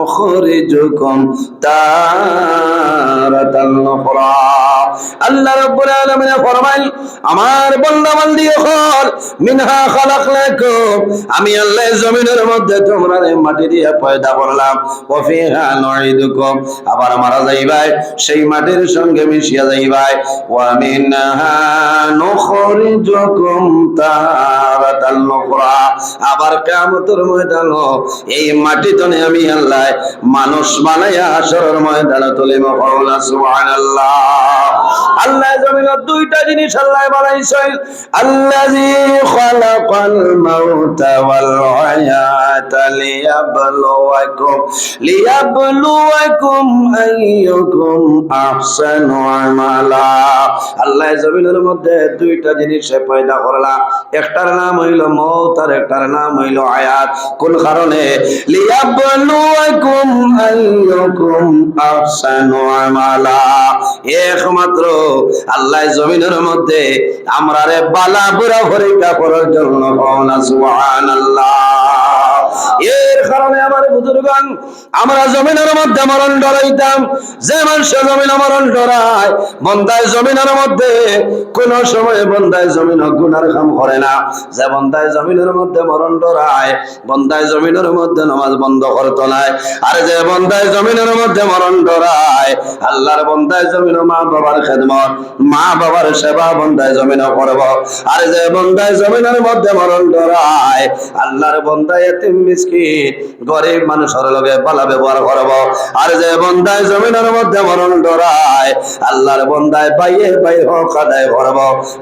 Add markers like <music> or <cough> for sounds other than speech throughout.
يخرجكم تارة أخرى আল্লাহ রাব্বুল আলামিন ফরমাইল, আমার বান্দা বান্দি হল মিনহা খালাকনাকুম। আমি আল্লাহ জমিনের মধ্যে তোমরা মাটি দিয়ে পয়দা করলাম। ওয়া ফিহা নুইদুকুম আবার মারা যাইবাই, সেই মাটির সঙ্গে মিশিয়া যাইবাই। ওয়া মিনহা নুখরিজুকুম তারাতাল উখরা। আবার কিয়ামতের ময়দান এই মাটি তনে আমি আল্লাহ মানুষ বানাইয়া হাসরের ময়দানে তুলিব সুবহানাল্লাহ। আল্লাহ জমিনের দুইটা জিনিস আল্লাহ বানাইছেন। আল্লাযী খালাকাল মাউতা ওয়াল হায়াতা লিয়াবলুয়াকুম। লিয়াবলুয়াকুম আইয়ুকুম আহসানু আমালা। আল্লাহ জমিনের মধ্যে দুইটা জিনিস পয়দা করলা। একটার নাম হইল মৌত আর একটার নাম হইল আয়াত কোন কারণে? লিয়াবলুয়াকুম আইয়ুকুম আহসানু আমালা। একমাত্র আল্লাহ জমিনের মধ্যে আমরা রে বালা বুড়া ভরে কাপড়ের জন্য সুবহানাল্লাহ। এর কারণে আমার বুজুর্গান, আমরা জমিনের মধ্যে মরণ ডরাইতাম। যে মানুষ জমিন মরণ ডরায়, বন্দায় জমিনের মধ্যে, কোন সময় বন্দায় জমিন গুনার কাম করে না। যে বন্দায় জমিনের মধ্যে মরণ ডরায়, বন্দায় জমিনের মধ্যে নামাজ বন্ধ করতো নাই আর যে বন্দায় জমিনের মধ্যে মরণ ডরায়, আল্লাহর বন্দায় জমিন মা বাবার খেদমত, মা বাবার সেবা বন্দায় জমিন করব। আর যে বন্দায় জমিনের মধ্যে মরণ ডরায়, আল্লাহর বন্দায় এতিম মিসকিন গরিব মানুষের লগে পালা ব্যবহার করব। আর যে বন্দায় জমিনের মধ্যে মরণ ডরায় আল্লাহর বন্দায় বাইয়ে বাই হোক আদায় করব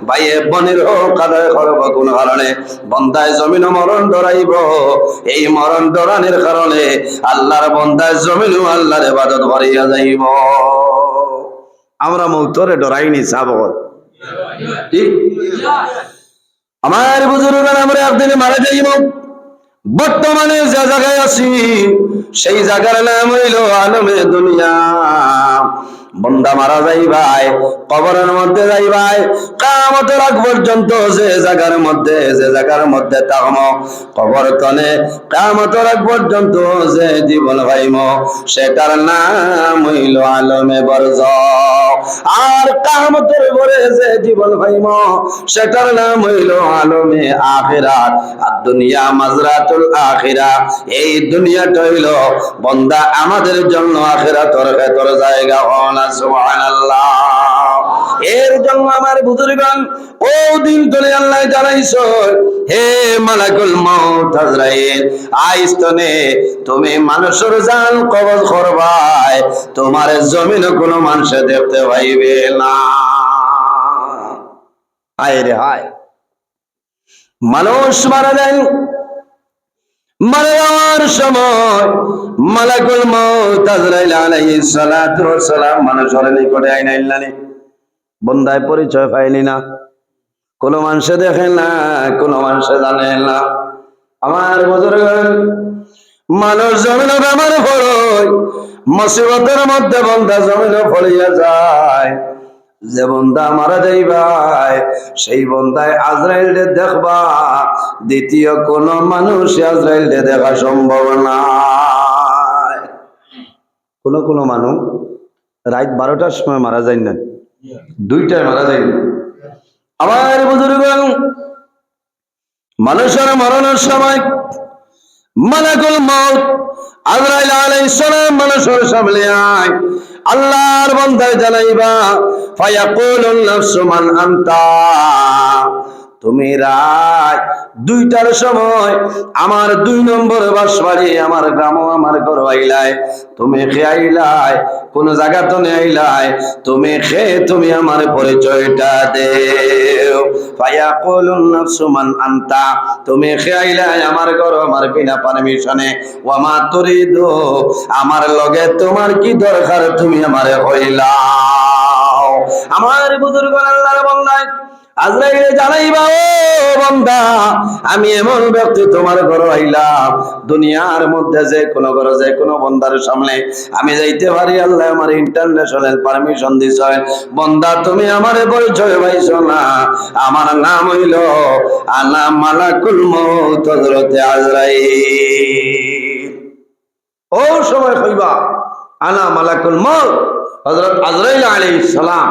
বাইয়ে বনির হোক আদায় করব কোন কারণে। বন্দায় জমিন মরণ ডরাইব এই মরণ ডরানের কারণে আল্লাহর বন্দায় জমিনও আল্লাহর ইবাদত করিয়া যাইব। আমরা মৌতরে ডরাইনি ঠিক? আমার বুজুর্গরা আমরা একদিনে মারা যাইব। বর্তমানে যে জায়গায় আছি সেই জায়গার নাম হইল আলমে দুনিয়া। বন্দা মারা যাইবাই, কবরের মধ্যে যাইবাই কামতের আগ পর্যন্ত যে জায়গার মধ্যে, যে জায়গার মধ্যে তাকম কবর তনে কামতের আগ পর্যন্ত যে জীবন ভাইম সেটার নাম হইল আলমে বরজ। আর কামতের পরে যে জীবন ভাইম সেটার নাম হইল আলমে আখিরাত। আর দুনিয়া মাজরাতুল আখিরা, এই দুনিয়াটা হইল বন্দা আমাদের জন্য আখিরাতর ক্ষেত্র জায়গা হনা এর জন্য আমার বুজুর্গণ ও দিন তোলে আল্লাহ জানাইছ, হে মালাকুল মউত আজরাইল আইস্তনে তুমি মানুষের জান কবজ করবাই, তোমার জমিন কোনো মানুষ দেখতে পাইবে না। হায় রে হায় মানুষ মারা যায় মারা যাওয়ার সময় মালাকুল মউত আজরাইল আলাইহিস সালাতু ওয়াস সালাম মানুষের নিকটে আইনাইলানি বন্দায় পরিচয় পাইলি না। কোন মানুষে দেখে না, কোন মানুষে জানে না। আমার বুজুর্গ মানুষ জমিন আমার ফলই মুসিবতের মধ্যে বন্ধা জমিন ফলিয়া যায়। যে বন্ধা মারা যাইবায়, সেই বন্ধায় আজরাইল দেখবা দ্বিতীয় কোন মানুষ আজরাইল দেখা সম্ভব না কোন কোন মানুষ রাত বারোটার সময় মারা যায় না? দুইটায় মারা যায়। না আমার বুজুর্গ মানুষের মরণের সময় মালাকুল মউত আজরাইল আলাইহিস সালাম মানুষের সামনে আয়। আল্লাহর বান্দায় জানাইবা, ফায়াকুলুন নাফসু মান আনতা। তুমি রাত দুইটার সময় আমার দুই নম্বর বাসবাড়ি আমার গ্রাম আমার ঘর আইলাই তুমি খেয়ে আইলাই কোন জায়গা তো আইলাই তুমি খেয়ে তুমি আমার পরিচয়টা মান আনতা। তুমি খেয়ে আইলাই আমার ঘর আমার বিনা পারমিশনে। ওয়ামা তুরিদু, আমার লগে তোমার কি দরকার? তুমি আমারে হইলাও। আমার বুজুর্গ আল্লাহর বান্দায় আজরাইলে জানাইবা, ও বান্দা, আমি এমন ব্যক্তি তোমার ঘর আইলাম। দুনিয়ার মধ্যে যে কোন ঘর, যে কোন বন্দার সামনে আমি যাইতে পারি, আল্লাহ আমার ইন্টারন্যাশনাল পারমিশন দিছ। বন্দা, তুমি আমার পরিচয় পাইছ না। আমার নাম হইল আনা মালাকুল মৌত হযরতে আজরাইল। ও সময় হইবা, আনা মালাকুল মত হজরত আজরাইল আলী সালাম।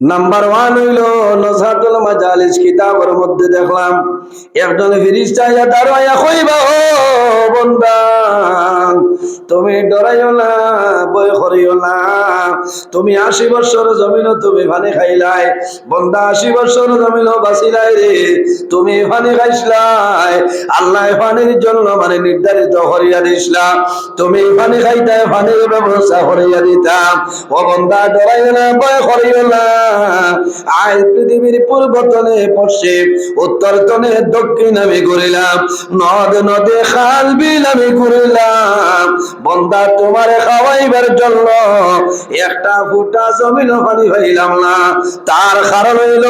নাম্বার ওয়ান হইল নসাতুল মাজালিস, কিতাবের মধ্যে দেখলাম, একজন ফিরিস্তা, ইয়া দাঁড়াইয়া কইবা ও বন্দা, তুমি ডরাইও না বই করিও না, তুমি আশি বছর জমিন তুমি পানি খাইলাই, বন্দা আশি বছর জমিন বাঁচিলাই রে, তুমি পানি খাইছিলাই আল্লাহ পানির জন্য মানে নির্ধারিত করিয়া দিছিলা তুমি পানি খাইতে পানির ব্যবস্থা করিয়া দিতাম ও বন্দা ডরাইও না বয় করিও না পৃথিবীর পশ্চিম দক্ষিণ আমি ঘুরিলাম, নদ নদে খাল বিল আমি ঘুরিলাম। বন্দা তোমার খাওয়াইবার জন্য একটা ফুটা জমিন পানি পাইলাম না, তার কারণ হইল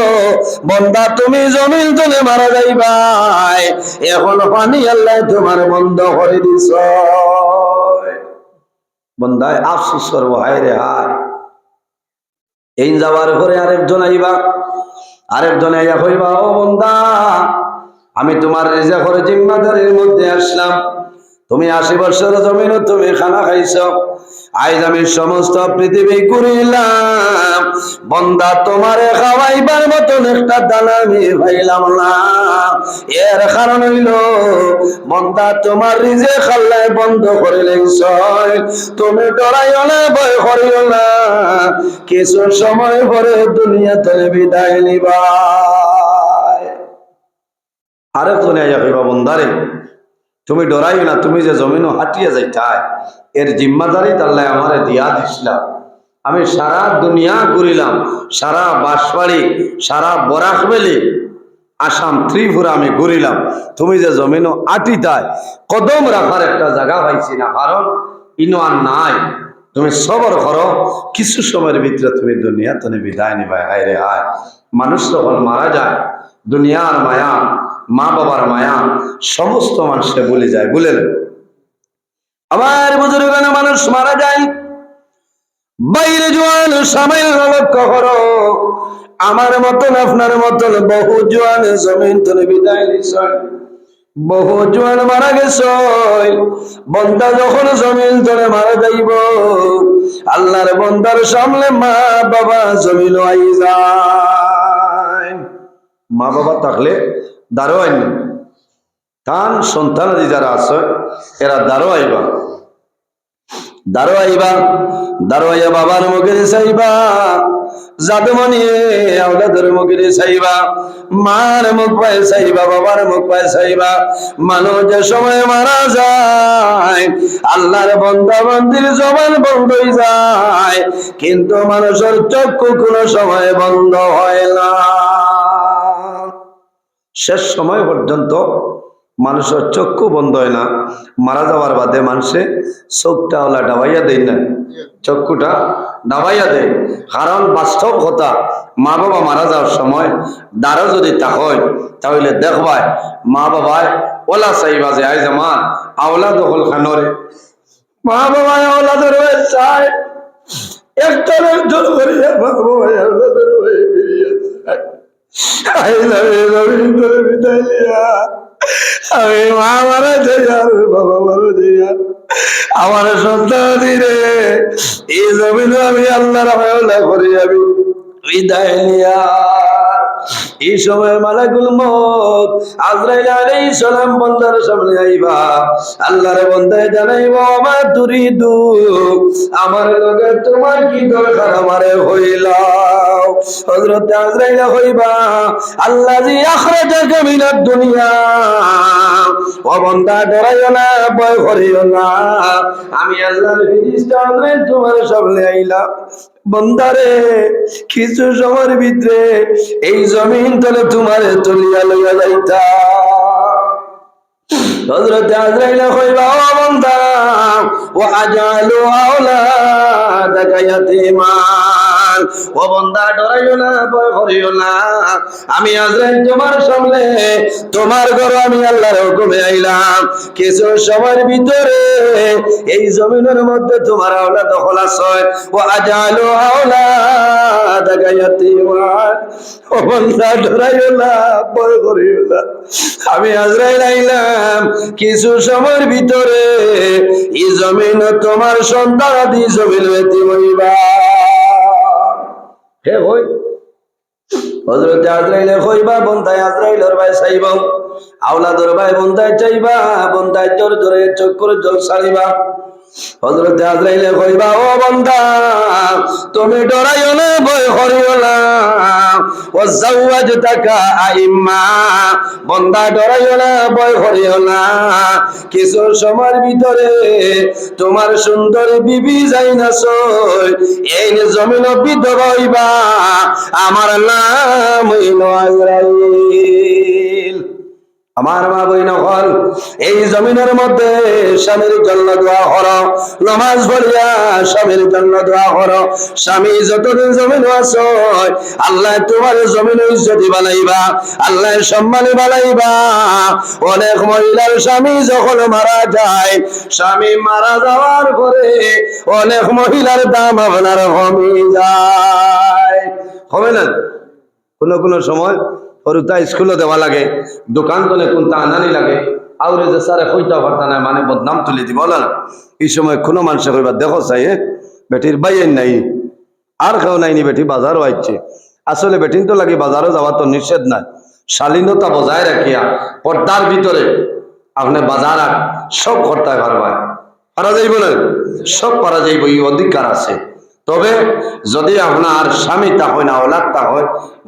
বন্দা তুমি জমিন তলে মারা যাইবাই, এখন পানি আল্লাহ তোমার বন্ধ করে দিছ। বন্দায় আফসোস করব হায় রে হায়। এই যাওয়ার পরে আরেকজন আইবা, আরেকজন আইয়া কইবা, ও বন্দা, আমি তোমার রেজা করে জিম্মাদারের মধ্যে আসলাম। তুমি আশি বছর জমিন তুমি খানা খাইছ। আজ আমি সমস্ত পৃথিবী ঘুরিলাম। বন্দা তোমারে খাওয়াইবার মতন একটা দানা আমি পাইলাম না। এর কারণ হইল, বন্দা তোমার রিজে খাল্লায় বন্ধ করে লেগছ তুমি ডরাইও না, ভয় করিও না। কিছু সময় পরে দুনিয়া তলে বিদায় নিবা আরেকজনে আইয়া কইবা বন্দারে তুমি ডরাই না, তুমি যে জমিনও হাঁটিয়ে যাইতাই, এর জিম্মাদারি তাল্লাই আমারে দিয়া দিছিলাম। আমি সারা দুনিয়া ঘুরিলাম, সারা বাঁশবাড়ি, সারা বরাকবেলি আসাম ত্রিপুরা আমি ঘুরিলাম। তুমি যে জমিনও আটিতায় কদম রাখার একটা জায়গা পাইছি না, কারণ ইনো আর নাই। তুমি সবর করো, কিছু সময়ের ভিতরে তুমি দুনিয়া তুমি বিদায় নিবাই। হায় রে হায়, মানুষ যখন মারা যায়, দুনিয়ার মায়া মা বাবার মায়া সমস্ত মানুষে ভুলে যায় ভুলেন আবার বুজুর্গ মানুষ মারা যায়। বাইরে জোয়ান সামাইল লক্ষ্য করো। আমার মতন, আপনার মতন বহু জোয়ান জমিন তুমি বিদায় বহু জোয়ান মারা গেছ। বন্দা যখন জমিন ধরে মারা যাইব, আল্লাহর বন্দার সামনে মা বাবা জমিন আই যায়। মা বাবা থাকলে দারো আইন তান সন্তানাদি যারা আছে, এরা দারো আইবা দারো আইবা দারো আইয়া বাবার মুখে চাইবা জাদুমণি আওলাদের মুখে চাইবা মার মুখ পায় চাইবা বাবার মুখ পায় চাইবা মানুষ যে সময় মারা যায়, আল্লাহর বন্দা বন্দির জবান বন্ধ হয়ে যায়, কিন্তু মানুষের চক্ষু কোনো সময় বন্ধ হয় না। শেষ সময় পর্যন্ত মানুষের চক্ষু বন্ধ হয় না, মারা যাওয়ার বাদে মানুষে চোখটা ওলা ডাবাইয়া দেয় না। চক্ষুটা ডাবাইয়া দেয়। কারণ বাস্তব কথা মা বাবা মারা যাওয়ার সময় দ্বারা যদি তা হয়, তাহলে দেখবায় মা বাবায় ওলা চাইবা যে আই আমার আওলা দখল খানরে। মা বাবায় আওলা ধরে চায়। একজন করে মা বাবায় আওলা ধরে আমি মা মারা যাই আর বাবা মারা যাই আর আমার সন্তান রে এই জমিন আমি আল্লাহর হয়লা করি আমি বিদায় নিয়া। এই সময় মালাকুল মত আজরাইল আলাইহিস সালাম বন্দার সামনে আইবা। আল্লাহর বন্দায় জানাইবো, আমার তুরিদু আমার লগে তোমার কি দরকার? আমারে হইলাও হযরত আজরাইল হইবা আল্লাযী আখরাজাকা মিনাদ দুনিয়া, ও বন্দা ডরাইও না, ভয় করিও না। আমি আল্লাহর ফেরেশতা আজরাইল তোমার সামনে আইলাম। বন্দারে কিছু সময়ের ভিতরে, এই জমিন তলে তোমার তলিয়া লইয়া যাইতা হজরত আজরাইলা কইবা ও বন্দা ও আজালু আওলাদাকা ইয়াতীমান ও বান্দা, ডরাইও না, ভয় করিও না। আমি তোমার সামনে, তোমার ঘর আমি আল্লাহর হুকুমে আইলাম। কিছু সময়ের ভিতরে এই জমিনের মধ্যে তোমার আওলাদ খলাস হয় ও ও বান্দা, ডরাইও না, ভয় করিও না। আমি আজরাইল আইলাম। কিছু সময়ের ভিতরে জমিন তোমার সন্তান আদি জমিন হইবা। হে হই হজরতে আজরাইলের কইবা বন্ধায় আজরাইলের ভাই চাইব আওলাদর ভাই বন্ধায় চাইবা, বন্ধায় জোর জোরে চোখ করে জল সারিবা। হজরতে আজরাইলে কইবা ও বন্দা, তুমি ডরাইও না, ভয় করিও না। ও জাওয়াজ তাকা আইম্মা, বন্দা ডরাইও না, ভয় করিও না। কিছু সময়ের ভিতরে তোমার সুন্দর বিবি যাই না সই, এই জমিন বিধবা আমার নাম হইল আজরাইল। আমার মা বই নকল এই জমিনের মধ্যে স্বামীর জন্য দোয়া হর নমাজ পড়িয়া স্বামীর জন্য দোয়া হর স্বামী যতদিন জমিন আছো, আল্লাহ তোমার জমিন ইজ্জতি বানাইবা, আল্লাহ সম্মানে বানাইবা। অনেক মহিলার স্বামী যখন মারা যায়, স্বামী মারা যাওয়ার পরে অনেক মহিলার দাম আপনার কমে যায়। হবে না? কোনো কোনো সময় সৰুতা স্কুলত দেওয়া লাগে দোকান তলে কোনটা আনানি লাগে, আউরে যে স্যারে কইতা পারতা নাই মানে বদনাম তুলি দিব না। এই সময় কোনো মানুষে কইবা, দেখো চাই বেটির বাইয়ের নাই, আর কেউ নাইনি, বেটি বাজারও আইছে। আসলে বেটিন তো লাগে বাজারও যাওয়া তো নিষেধ নাই শালীনতা বজায় রাখিয়া, পর্দার ভিতরে আপনি বাজার সব করতে পারবা। পারা যাইব না, সব পারা যাইব, এই অধিকার আছে। তবে যদি আপনার স্বামী তা হয় না, ওলাদ তা হয়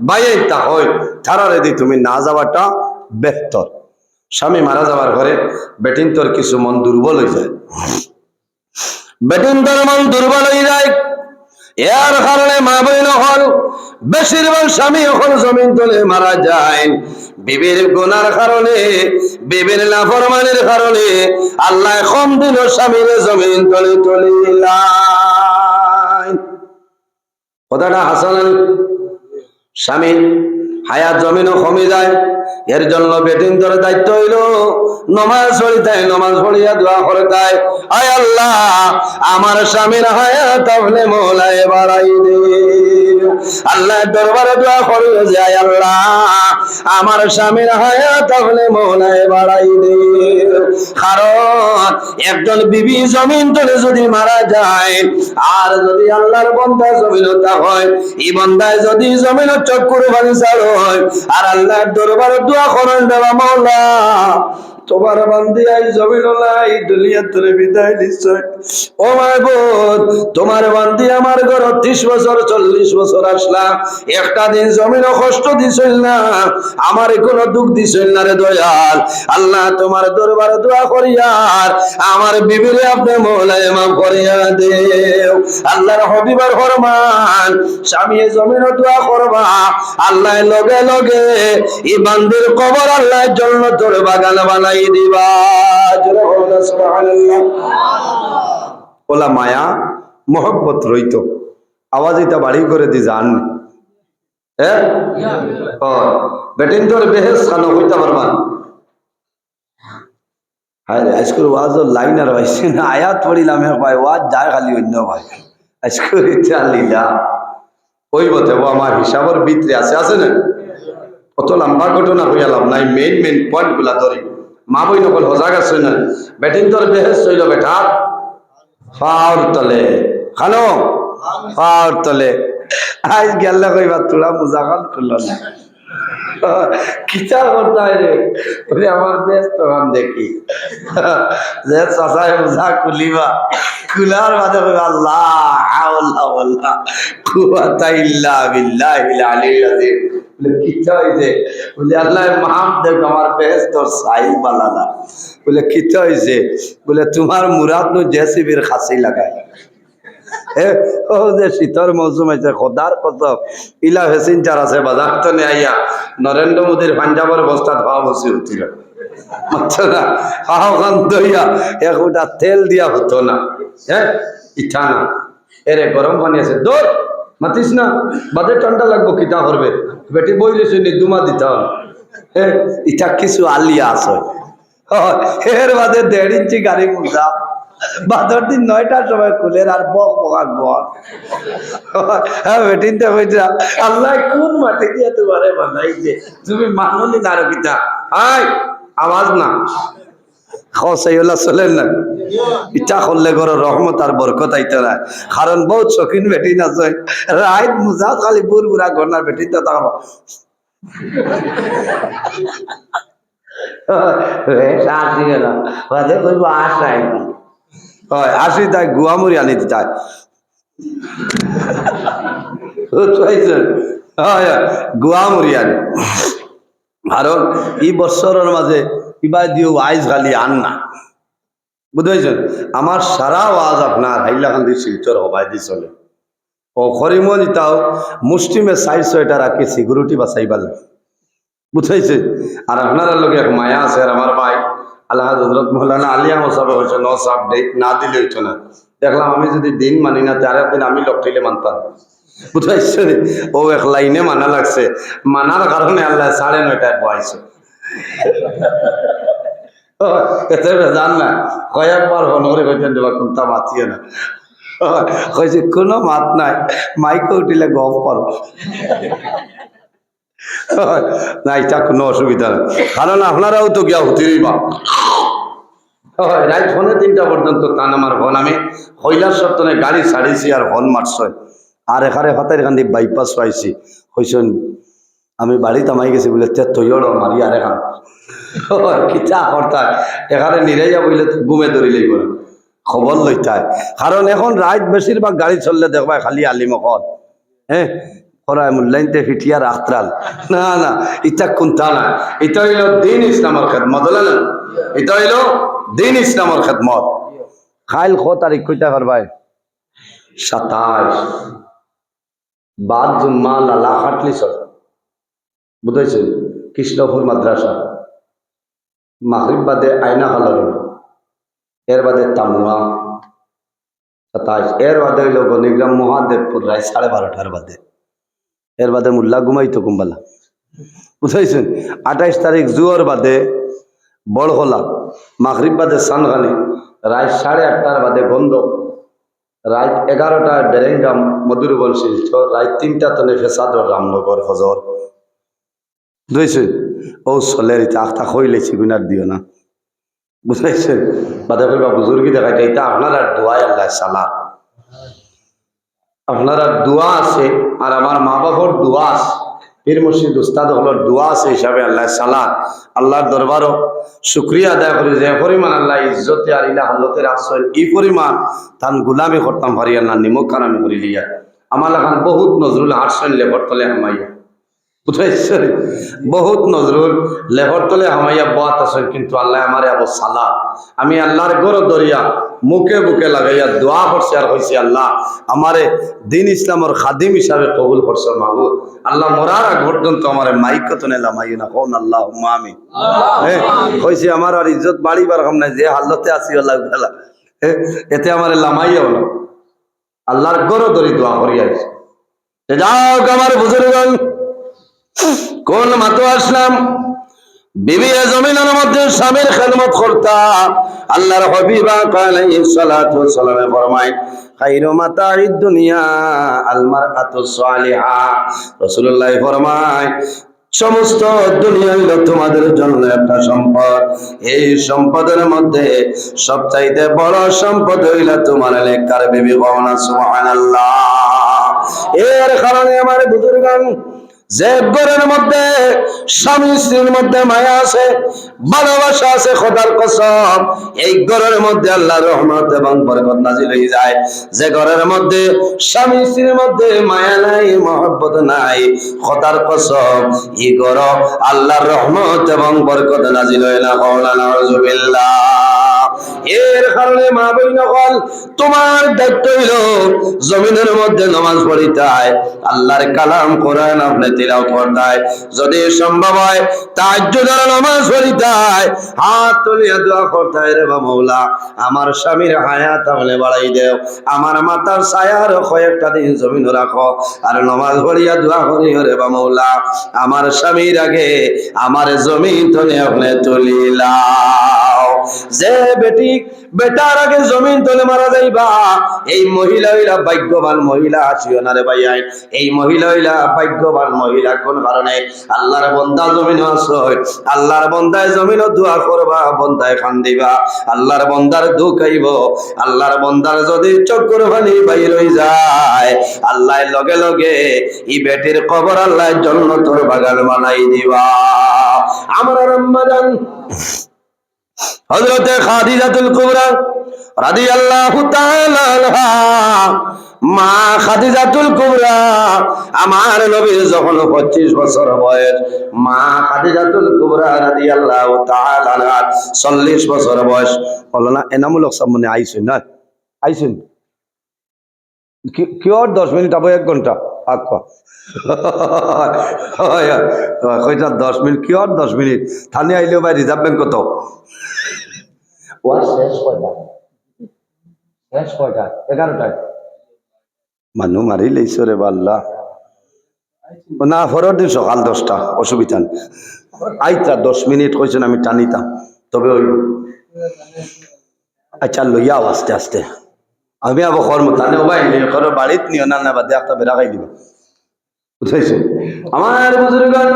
বাইয়ের তা হয় তারা যদি তুমি না যাওয়াটা বেহতর। স্বামী মারা যাওয়ার ঘরে বেটিন তোর কিছু মন দুর্বল হয়ে যায়। বেটিন তোর মন দুর্বল হয়ে যায়। এর কারণে মা বইন হল, বেশিরভাগ স্বামী এখন জমিন তলে মারা যায়। বিবির গুনার কারণে, বিবির লাফরমানের কারণে, আল্লাহ কম দিল স্বামীর জমিন তলে তলিলাই কথাটা হাসান স্বামী হায়াত জমিনও কমে যায়। এর জন্য বেটিন ধরে দায়িত্ব হইল নমাজ পড়িতাই নমাজ পড়িয়া দোয়া করতাই আয় আল্লাহ, আমার স্বামীর হায়াত আপনি মোলায় বাড়াই দে। আল্লাহ দরবারে দোয়া করিও যে, আয় আল্লাহ, আমার স্বামীর হায়াত আপনি মোলায় বাড়াই দে। কারণ একজন বিবি জমিন তলে যদি মারা যায়, আর যদি আল্লাহর বন্ধা জমিনতা হয়, এই বন্ধায় যদি জমিন চক্কুর বাড়ি চালু হয়, আর আল্লাহর দরবারে দোয়া করেন মাওলা। তোমার বান্দি আই জমিন লাই দুনিয়া তোরে বিদায় নিশ্চয়। ও মাই বোন, তোমার বান্দি আমার ঘর ত্রিশ বছর, চল্লিশ বছর আসলাম একটা দিন জমিন কষ্ট দিছিল না, আমার কোনো দুঃখ দিছিল না রে দয়াল। আল্লাহ তোমার দরবারে দোয়া করিয়ার আমার বিবিরে আপনি মৌলায় মাফ করিয়া দেও। আল্লাহর হবিবার ফরমান, স্বামী জমিন দোয়া করবা। আল্লাহ লগে লগে এই বান্দির কবর আল্লাহর জন্য তোর বাগান বানাই দিবা। সুবহানাল্লাহ। ওলা মায়া, মোহব্বত রইত। আওয়াজ এটা বাড়ি করে দি, জান। বেটিন তোর বেহেস লাইন খালি অন্য ভাই। আমার হিসাবের ভিতরে আছে আছে না? কত লম্বা ঘটনা নাই মেইন মেইন পয়েন্টগুলা ধরি। মা বই নকল সজাগ আছে না? বেটিন তোর বেহেস চইল বেটা। পাওয়ার তলে। খানো? পাওয়ার তলে। আজ গেল কইবা তোরা মুজাকান করল না। কিতা করতে রে? বলে আমার বেশ তখন দেখি। যে চাচাই মুজা খুলিবা খুলার মাঝে কইবা আল্লাহ হাওলা ওয়াল্লা কুওয়াতা ইল্লা বিল্লাহিল আলিয়্যিল আযীম। বলে কিতা হইছে বলে, আল্লাহ মাহাম দেখ আমার তোর সাই বলে হইছে বলে, তোমার মুরাদ নু জেসিবির খাসি লাগায় শীতর মৌসুম আছে খোদার কত ইলা ভেসিনচার আছে, বাজার তো আইয়া। নরেন্দ্র মোদীর পাঞ্জাবের বস্তা ধোয়া বসে উঠিল। তেল দিয়া হতো না। হ্যাঁ ইচ্ছা না। এরে গরম পানি আছে, দৌড়। মাতিস না? বাদে ঠান্ডা লাগবো, কিতা করবে? বেটি বইলেছে নি দুমা দিতে। হবে হ্যাঁ ইটা কিছু আলিয়া আছে। এর বাদে দেড় ইঞ্চি গাড়ি মুজা বাদর দিন নয়টার সময় খুলে আর বক বকাক বক। হ্যাঁ বেটিনটা হয়েছে আল্লাহ কোন মাটি দিয়ে তোমারে বানাইছে? তুমি মানলি না হাই, আওয়াজ না। চলেন না ইচ্ছা করলে গর রহমত আর বরকত আইতে না। কারণ বহুত শখিন বেটি না রাইত মুজা খালি বুর বুড়া গনার বেটি তো আসি আসাই হয় আসি তাই গুয়ামুড়ি আনি তাই গুয়ামুড়ি আনি। কারণ এই বছরের মাঝে কিবা দিও আইজ গালি আন না বুঝাইছেন আমার সারা ওয়াজ আপনার হাইলাকান্দি শিলচর হবাই দি চলে। ও খরিমনি তাও মুষ্টিমে সাইড ছয়টা রাখি সিকিউরিটি বাঁচাইবার লাগে বুঝাইছে আর আপনারা লোকে এক মায়া আছে আর আমার ভাই আল্লাহ হজরত মৌলানা আলিয়া মোসাফে হয়েছে ন সাপ ডেট না দিলে হইতো না। দেখলাম আমি যদি দিন মানি না, তার দিন আমি লক্ষিলে মানতাম। বুঝাইছে ও এক লাইনে মানা লাগছে। মানার কারণে আল্লাহ সাড়ে নয়টায় বয়সে এতে জান না কয়েকবার ফোন করে কইতেন দেবা, কোনটা মাতিয়ে না। কইছে কোনো মাত নাই, মাইকে উঠিলে গপ কোনো অসুবিধা নেই। কারণ আপনারাও তো গিয়া হতেই বা রাত ফোনে তিনটা পর্যন্ত তান আমার আমি হইলার সপ্তনে গাড়ি ছাড়িছি আর ফোন মারছয় আর এখানে হতাই এখান বাইপাস পাইছি। হইছেন আমি বাড়ি তামাই গেছি বলে, তে তৈল মারি আর এখান কিতা করতায় এখানে নিরাইয়া বইলে তো ঘুমে ধরিলেই করে খবর লইতায় কারণ এখন রাত বেশিরভাগ গাড়ি চললে দেখবা খালি আলিমকল হ্যাঁ করায় মূল্যায়নতে ফিটিয়া রাখতাল না না ইটা কোনটা না এটা হইল দিন ইসলামের খেদমত, হলে না? এটা হইল দিন ইসলামের খেদমত। খাইল ক তারিখ কইটা করবাই সাতাইশ বাদ জুম্মা লালা খাটলি সর বুঝাইছে কৃষ্ণপুর মাদ্রাসা। মাহরিব বাদে আয়না খালার এর বাদে তামুয়া। সাতাইশ এর বাদে হইল গণিগ্রাম মহাদেবপুর রায় সাড়ে বারোটার বাদে। এর বাদে মুল্লা ঘুমাইতো কুম্বালা। বুঝাইছেন আঠাইশ তারিখ জুয়ার বাদে বড়হলা মাগরিব বাদে সানখানি রাত সাড়ে আটটার বাদে গন্ধ রাত এগারোটা বেরেঙ্গাম মধুরবন শিলচর রাত তিনটা তনে ফেসাদর রামনগর ফজর বুঝাইছেন ও চলের ইতা আখটা খইলেছি, গুনার দিও না। কইবা বুজুর্গি দেখাইতে এটা আপনার আর দোয়াই আল্লাহ আপনারা দোয়া আছে, আর আমার মা বাবার দোয়া আছে। পীর মুর্শিদ উস্তাদ দোয়া আছে হিসাবে আল্লাহ সালাদ আল্লাহর দরবারও শুক্রিয়া আদায় করি যে পরিমাণ আল্লাহ ইজ্জতে আর ইলা হালতে রাখছেন এই পরিমাণ তান গুলামি করতাম পারিয়া না নিমক করি লিয়া আমার এখন বহুত নজরুল হারসেন লেবর তলে হামাইয়া। বুঝাইছে বহুত নজরুল লেহর তলে হামাইয়া বাত আছে কিন্তু আল্লাহ আমারে আবু সালা আমি আল্লাহর গরো দরিয়া মুখে বুকে লাগাইয়া দোয়া করছে আর হয়েছে আল্লাহ আমারে দিন ইসলামের খাদিম হিসাবে কবুল করছে মাহবুব। আল্লাহ মরার আগ পর্যন্ত আমার মাইক তো নেলা মাই না কোন আল্লাহ আমি হ্যাঁ হয়েছে আমার আর ইজ্জত বাড়িবার কাম নাই যে হাল্লতে আসি আল্লাহ হ্যাঁ, এতে আমার লামাইয়াও না। আল্লাহর গরো দরি দোয়া করি আছে যাও আমার বুজুর্গন কোন মাতো আসলাম? সমস্ত দুনিয়া হইল তোমাদের জন্য একটা সম্পদ। এই সম্পদের মধ্যে সবচাইতে বড় সম্পদ হইল তোমার লেখার বিবি গহনা সুবহানাল্লাহ। এর কারণে আমার বুজুর্গান যে ঘরের মধ্যে, স্বামী স্ত্রীর মধ্যে মায়া আছে, ভালোবাসা আছে, খোদার কসম। এই ঘরের মধ্যে আল্লাহ রহমত এবং বরকত নাজিল হয়ে যায়। যে ঘরের মধ্যে স্বামী স্ত্রীর মধ্যে মায়া নাই, মহব্বত নাই, খোদার কসম, এই ঘর রহমত এবং বরকত নাজিল না নাউজুবিল্লাহ। এর কারণে মা বই নকল তোমার দায়িত্ব হইল জমিনের মধ্যে নামাজ পড়িতে আল্লাহর কালাম কোরআন আপনি তিলাও করতায় যদি সম্ভব হয় হাত তুলিয়া দোয়া রে বা মৌলা। আমার স্বামীর হায়াত আমলে বাড়াই দেও। আমার মাতার ছায়ার কয়েকটা দিন জমিন রাখো। আর নমাজ পড়িয়া দোয়া করি রে বা মৌলা। আমার স্বামীর আগে আমার জমিন তলে তুলিলাও যে বেটি বেটার আগে জমিন তলে মারা যাইবা। এই মহিলা হইলা ভাগ্যবান মহিলা, আসিও না রে ভাই এই মহিলা হইলা ভাগ্যবান মহিলা, কোন কারণে। আল্লাহর বন্দা জমিন আসয় আল্লাহর বন্দায় জমিন দোয়া করবা, বন্দায় খান দিবা। আল্লাহর বন্দার দুঃখ আইব, আল্লাহর বন্দার যদি চক্কর ফানি বাইর হই যায় আল্লাহ লগে লগে ই বেটির কবর আল্লাহ জন্য তোর বাগান বানাই দিবা। আমার আম্মা হযরতে খাদিজাতুল কুবরা তাআলা আনহা, মা খাদিজাতুল কুবরা, আমার নবীর যখন 25 বছর বয়স, মা খাদিজাতুল কুবরা তাআলা আনহা 40 বছর বয়স হলো না এনামূলক সামনে আইছেন না আইছেন কিয়র দশ মিনিট, আবো এক ঘণ্টা? কইটা দশ মিনিট কিয়র দশ মিনিট? থানে আইলেও ভাই রিজার্ভ ব্যাংক কত? শেষ কয়টা শেষ কয়টা এগারোটায় মানুহ মারি লেইছ রে বাল্লা না পরের দিন সকাল দশটা অসুবিধা নেই। আইতা দশ মিনিট কইছেন আমি টানিতাম তবে ওই আচ্ছা লইয়াও আস্তে আস্তে। আমি আবার কর্ম তানে ওবাই করো বাড়িত নিও, না না বাদে একটা বেড়া খাই দিবে। বুঝাইছো আমার বুজুর্গান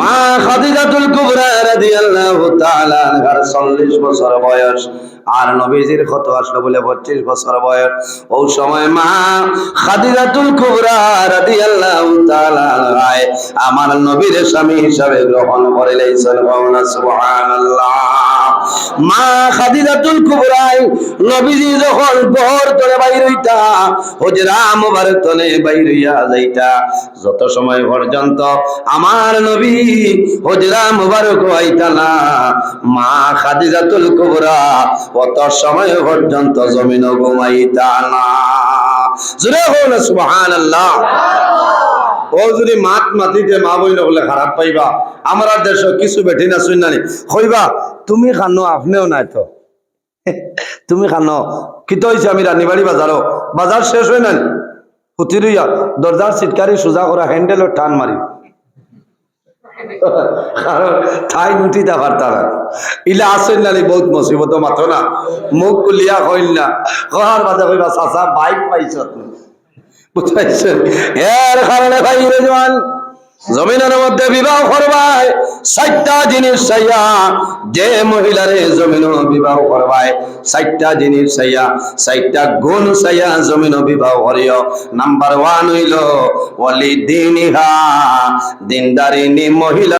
মা খাদিজাতুল কুবরা রাদিয়াল্লাহু তাআলা আনহার 40 বছর বয়স। আর নবীজির কত আসলো বলে 25 বছর বয়স। ওই সময় মা খাদিজাতুল কুবরা রাদিয়াল্লাহু তাআলা আমার নবীর স্বামী হিসাবে গ্রহণ করে সুবহানাল্লাহ। মা খাদিজাতুল কুবরাই নবীজি যখন বহর বাইর হইতা মুবারক তলে বাইর হইয়া যাইতা। যত সময় পর্যন্ত আমার নবী, হুজরা মুবারক হইতা না মা খাদিজাতুল কুবরা সময় পর্যন্ত জমিন ঘুমাইতা না জুড়ে হল ও যদি মাত মাতিতে মা বইল বলে খারাপ পাইবা। আমরা দেশ কিছু বেঠি না শুন নানি কইবা, তুমি খানো, আপনিও নাই তো? <laughs> তুমি খানো কিতো হয়েছে আমি রানীবাড়ি বাজারও বাজার শেষ হয় নাই। হুতিরইয়া দরজার সিটকারি সোজা করা হ্যান্ডেলও টান মারি কারণ ঠাই নুটিতে পারতাম ইলা আসেন না বহুত মুসিবত মাথো না, মুখ কুলিয়া হইল না। কহার মাঝে কইবা, চাচা, বাইক পাইছ বুঝাইছেন এর কারণে ভাই রেজওয়ান জমিনের মধ্যে বিবাহ করবায় সাতটা জিনিস চাইয়া যে মহিলারে জমিন বিবাহ করবায় সাতটা জিনিস চাইয়া, সাতটা গুণ চাইয়া জমিন বিবাহ করিও। নাম্বার ওয়ান হইল ওয়ালি দিনিহা দিনদারিনী মহিলা